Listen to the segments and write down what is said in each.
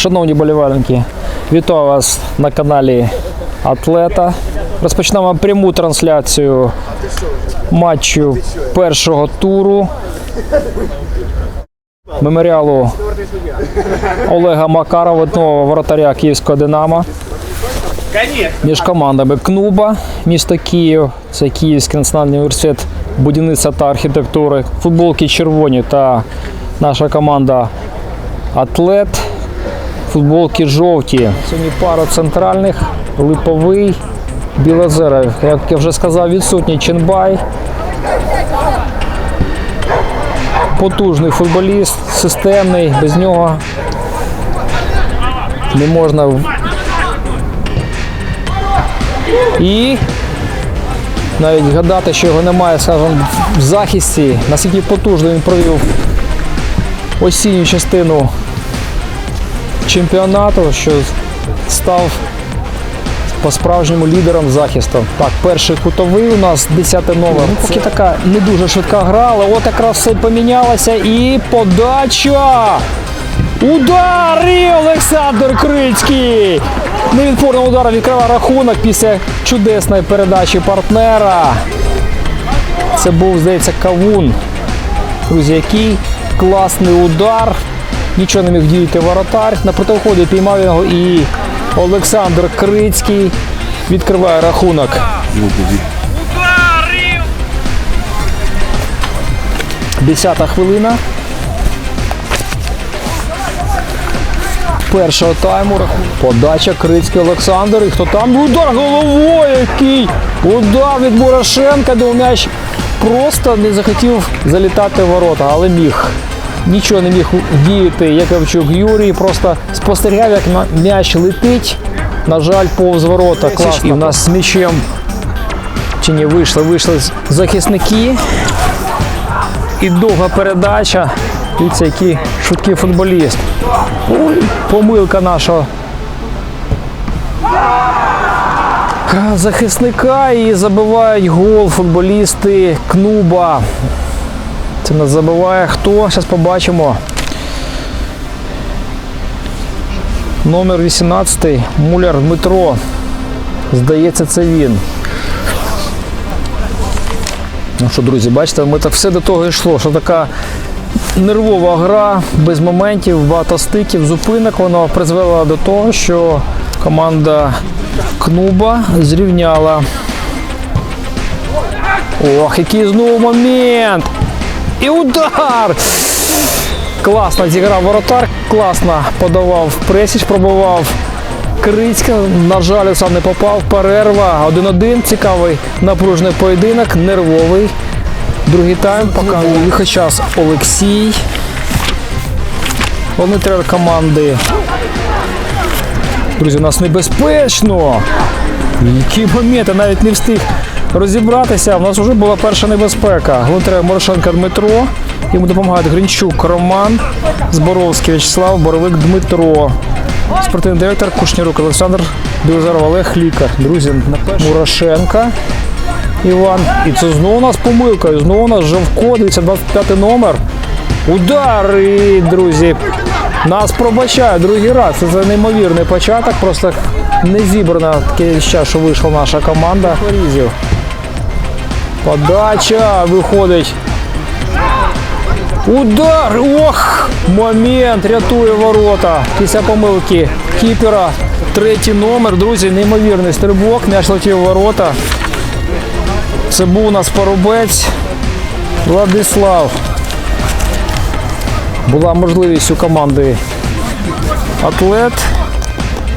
Шановні болівальники, вітаю вас на каналі Атлета. Розпочнемо пряму трансляцію матчу першого туру меморіалу Олега Макарова, одного воротаря Київського Динамо. Між командами Кнуба, місто Київ, це Київський національний університет будівництва та архітектури, футболки червоні та наша команда Атлет. Футболки жовті. Сьогодні пара центральних, липовий, білозеров. Як я вже сказав, відсутній Ченбай. Потужний футболіст, системний, без нього не можна. І навіть гадати, що його немає, скажімо, в захисті, наскільки потужно він провів осінню частину чемпіонату, що став по-справжньому лідером захисту. Так, перший кутовий у нас 10 номер. Ну, поки така не дуже швидка гра, але от якраз все помінялося. І подача! Удар! І Олександр Крицький! Невідпорним ударом відкриває рахунок після чудесної передачі партнера. Це був, здається, кавун. Друзі, який класний удар. Нічого не міг діяти воротар. На протиході піймав його і Олександр Крицький відкриває рахунок. Десята хвилина. Першого тайму. Подача Крицький Олександр. І хто там? Удар головою який! Удар від Бурошенка, де м'яч просто не захотів залітати в ворота, але міг. Нічого не міг діяти Яковчук Юрій. Просто спостерігав, як м'яч летить. На жаль, повз ворота. Класно. І в нас з м'ячем. Чи не вийшли? Вийшли захисники. І довга передача. Дивіться, який швидкий футболіст. Ой, помилка нашого захисника і забивають гол футболісти Кнуба. Це нас забиває хто? Зараз побачимо. Номер 18 Муляр Дмитро. Здається, це він. Ну що, друзі, бачите, ми так все до того йшло, що така нервова гра, без моментів, багато стиків, зупинок. Воно призвело до того, що команда Кнуба зрівняла. Ох, який знову момент! І удар! Класно зіграв воротар, класно подавав пресіч, пробував Крицька. На жаль, сам не попав. Перерва 1-1. Цікавий напружений поєдинок, нервовий. Другий тайм показує виход час Олексій. Вони тренер команди. Друзі, у нас небезпечно. Які моменти навіть не встиг розібратися. У нас вже була перша небезпека. Глунтер Морошенко Дмитро. Йому допомагають Гринчук Роман, Зборовський В'ячеслав, Боровик Дмитро. Спортивний директор Кушнірук Олександр, Білозаров Олег Лікар. Друзі, Мурошенка Іван. І це знову у нас помилка. І знову у нас Жовко, дивіться, 25 номер. Удар! І, друзі, нас пробачає другий раз. Це за неймовірний початок. Просто не зібрана таке ще, що вийшла наша команда. Подача виходить. Удар! Ох! Момент рятує ворота. Після помилки кіпера. Третій номер. Друзі, неймовірний стрибок. М'яч летів ворота. Це був у нас поробець Владислав. Була можливість у команди Атлет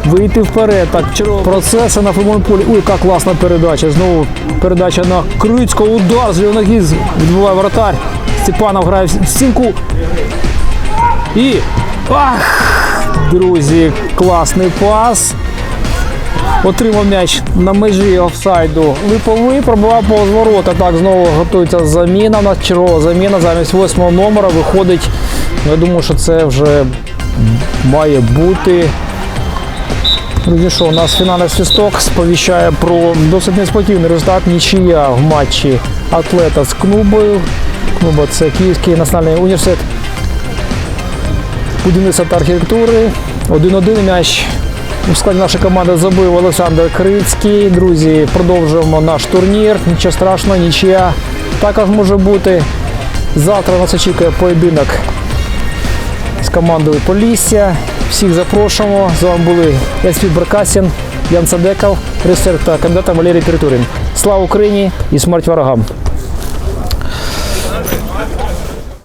вийти вперед. Так, процеси на футбольному полі. Ой, яка класна передача. Знову передача на Крицького. Удар з ноги відбуває вратарь. Степанов грає в стінку. І. Ах! Друзі, класний пас. Отримав м'яч на межі офсайду. Липовий пробивав повз ворота. Так, знову готується заміна. У нас чергова заміна замість восьмого номера виходить. Я думаю, що це вже має бути. Друзі, що у нас фінальний свисток сповіщає про досить неспокійний результат нічия в матчі атлета з клубою. Клуба це Київський національний університет будівництва та архітектури. 1-1 м'яч у складі нашої команди забив Олександр Крицький. Друзі, продовжуємо наш турнір. Нічого страшного, нічия також може бути. Завтра нас очікує поєдинок з командою Полісся. Всіх запрошуємо. З вами були Ясвіт Баркасін, Ян Садеков, режисер та кандидат Валерій Перетурін. Слава Україні і смерть ворогам!